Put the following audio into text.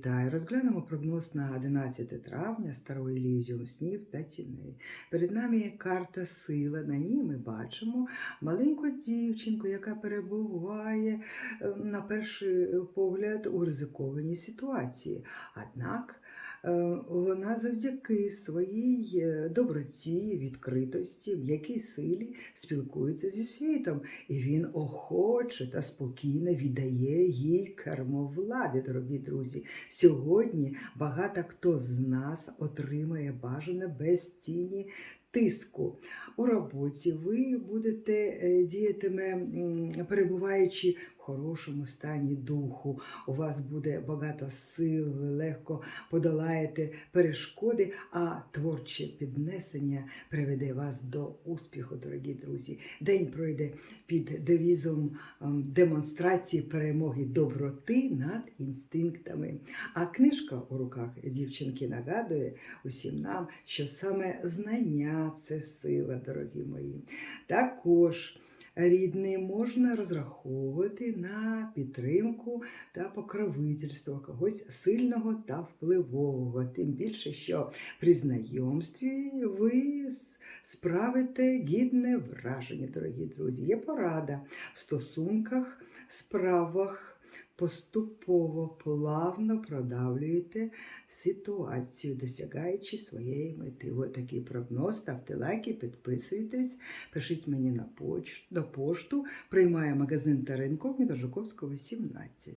вітаю! Розглянемо прогноз на 11 травня старої ілюзіум снів та тіней. Перед нами є карта сила. На ній ми бачимо маленьку дівчинку, яка перебуває е, на перший погляд у ризикованій ситуації. Однак вона завдяки своїй е, доброті, відкритості, м'якій силі спілкується зі світом, і він охоче та спокійно віддає їй кермо влади, дорогі друзі. Сьогодні багато хто з нас отримає бажане без тіні. Тиску у роботі ви будете е, діятиме, перебуваючи в хорошому стані духу. У вас буде багато сил, ви легко подолаєте перешкоди, а творче піднесення приведе вас до успіху, дорогі друзі. День пройде під девізом ем, демонстрації перемоги доброти над інстинктами. А книжка у руках дівчинки нагадує усім нам, що саме знання це сила, дорогі мої. Також рідний можна розраховувати на підтримку та покровительство когось сильного та впливового. Тим більше, що при знайомстві ви справите гідне враження, дорогі друзі. Є порада в стосунках, справах. Поступово плавно продавлюєте ситуацію, досягаючи своєї мети. Ось такий прогноз. Ставте лайки, підписуйтесь, пишіть мені на почту, на пошту. Приймає магазин та ринков Жуковського, 17.